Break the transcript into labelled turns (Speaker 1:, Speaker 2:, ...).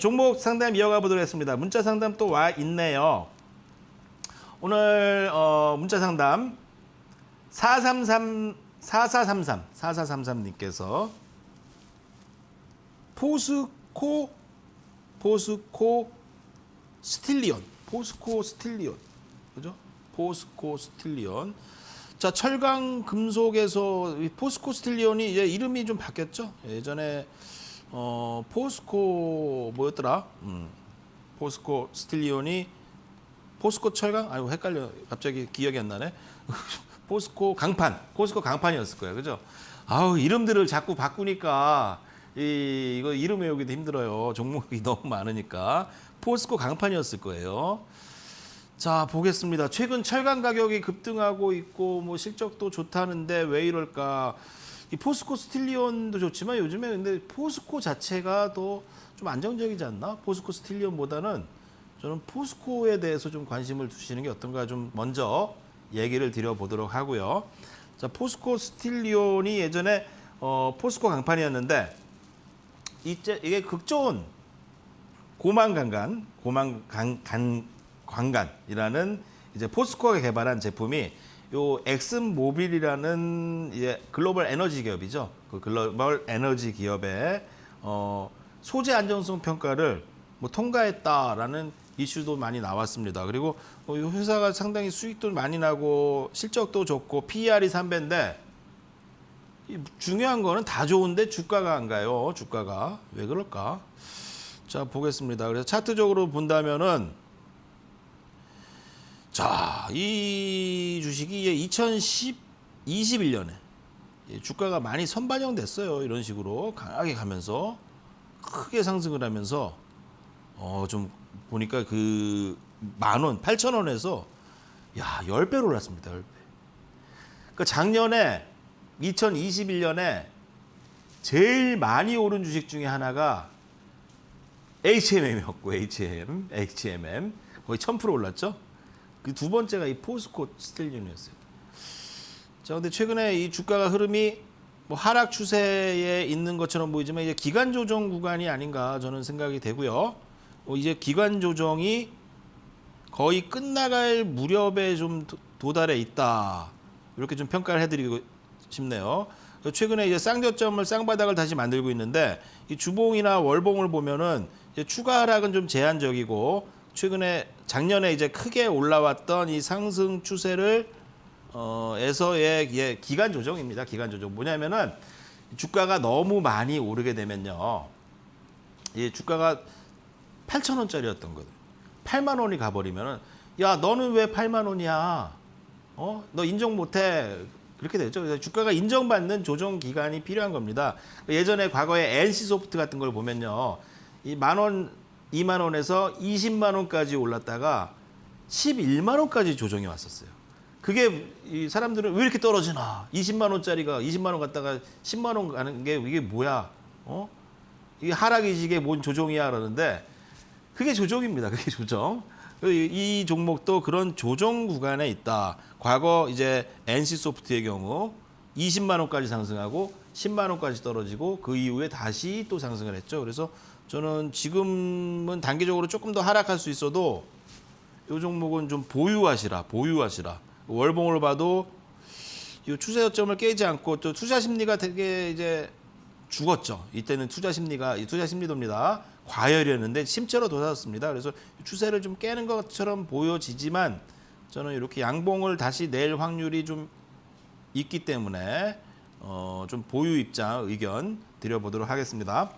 Speaker 1: 종목 상담 이어가 보도록 하겠습니다. 문자 상담 또 와 있네요. 오늘 어, 문자 상담 433 4433 4433님께서 포스코 포스코 스틸리온 포스코 스틸리온 그죠? 포스코 스틸리온 자 철강 금속에서 이 포스코 스틸리온이 이제 이름이 좀 바뀌었죠 예전에 어 포스코 뭐였더라? 음, 포스코 스틸리온이 포스코 철강? 아이고 헷갈려. 갑자기 기억이 안 나네. 포스코 강판. 포스코 강판이었을 거예요. 그죠? 아우 이름들을 자꾸 바꾸니까 이 이거 이름 외우기도 힘들어요. 종목이 너무 많으니까. 포스코 강판이었을 거예요. 자 보겠습니다. 최근 철강 가격이 급등하고 있고 뭐 실적도 좋다는데 왜 이럴까 이 포스코 스틸리온도 좋지만 요즘에 근데 포스코 자체가 더 좀 안정적이지 않나 포스코 스틸리온보다는 저는 포스코에 대해서 좀 관심을 두시는 게 어떤가 좀 먼저 얘기를 드려보도록 하고요. 자, 포스코 스틸리온이 예전에 어, 포스코 강판이었는데 이제 이게 극좋은 고만간간, 고만간 관간이라는 이제 포스코가 개발한 제품이 요 엑슨 모빌이라는 이제 글로벌 에너지 기업이죠. 그 글로벌 에너지 기업의 어, 소재 안정성 평가를 뭐 통과했다라는 이슈도 많이 나왔습니다. 그리고 어, 이 회사가 상당히 수익도 많이 나고 실적도 좋고 PER이 3배인데 이 중요한 거는 다 좋은데 주가가 안 가요. 주가가 왜 그럴까? 자 보겠습니다. 그래서 차트적으로 본다면은 자, 이 주식이 2010, 21년에 주가가 많이 선반영됐어요. 이런 식으로 강하게 가면서 크게 상승을 하면서 어 좀 보니까 그 만 원, 8천 원에서 야, 10배로 올랐습니다. 10배. 그러니까 작년에 2021년에 제일 많이 오른 주식 중에 하나가 HMM이었고 HM, HMM 거의 1000% 올랐죠. 그 두 번째가 이 포스코 스틸리온이었어요. 자, 근데 최근에 이 주가가 흐름이 뭐 하락 추세에 있는 것처럼 보이지만 이제 기간 조정 구간이 아닌가 저는 생각이 되고요. 어, 이제 기간 조정이 거의 끝나갈 무렵에 좀 도- 도달해 있다. 이렇게 좀 평가를 해드리고 싶네요. 최근에 이제 쌍저점을 쌍바닥을 다시 만들고 있는데 이 주봉이나 월봉을 보면은 이제 추가 하락은 좀 제한적이고 최근에 작년에 이제 크게 올라왔던 이 상승 추세를 어, 에서의 예, 기간 조정입니다. 기간 조정. 뭐냐면은 주가가 너무 많이 오르게 되면요. 이 주가가 8천 원짜리였던 거든. 8만 원이 가버리면은 야 너는 왜 8만 원이야? 어? 너 인정 못해. 그렇게 되죠. 그래서 주가가 인정받는 조정 기간이 필요한 겁니다. 예전에 과거에 NC 소프트 같은 걸 보면요. 이 만 원, 2만 원에서 20만 원까지 올랐다가 11만 원까지 조정이 왔었어요. 그게 이 사람들은 왜 이렇게 떨어지나? 20만 원짜리가 20만 원 갔다가 10만 원 가는 게 이게 뭐야? 어? 이게 하락이지 이게 뭔 조정이야 그러는데 그게 조정입니다. 그게 조정. 이, 이 종목도 그런 조정 구간에 있다. 과거 이제 NC 소프트의 경우 20만 원까지 상승하고 10만 원까지 떨어지고 그 이후에 다시 또 상승을 했죠. 그래서 저는 지금은 단기적으로 조금 더 하락할 수 있어도 이 종목은 좀 보유하시라, 보유하시라. 월봉을 봐도 이 추세 저점을 깨지 않고 또 투자 심리가 되게 이제 죽었죠. 이때는 투자 심리가 이 투자 심리도입니다. 과열이었는데 심체로 돋았습니다. 그래서 추세를 좀 깨는 것처럼 보여지지만 저는 이렇게 양봉을 다시 낼 확률이 좀 있기 때문에 어, 좀 보유 입장 의견 드려보도록 하겠습니다.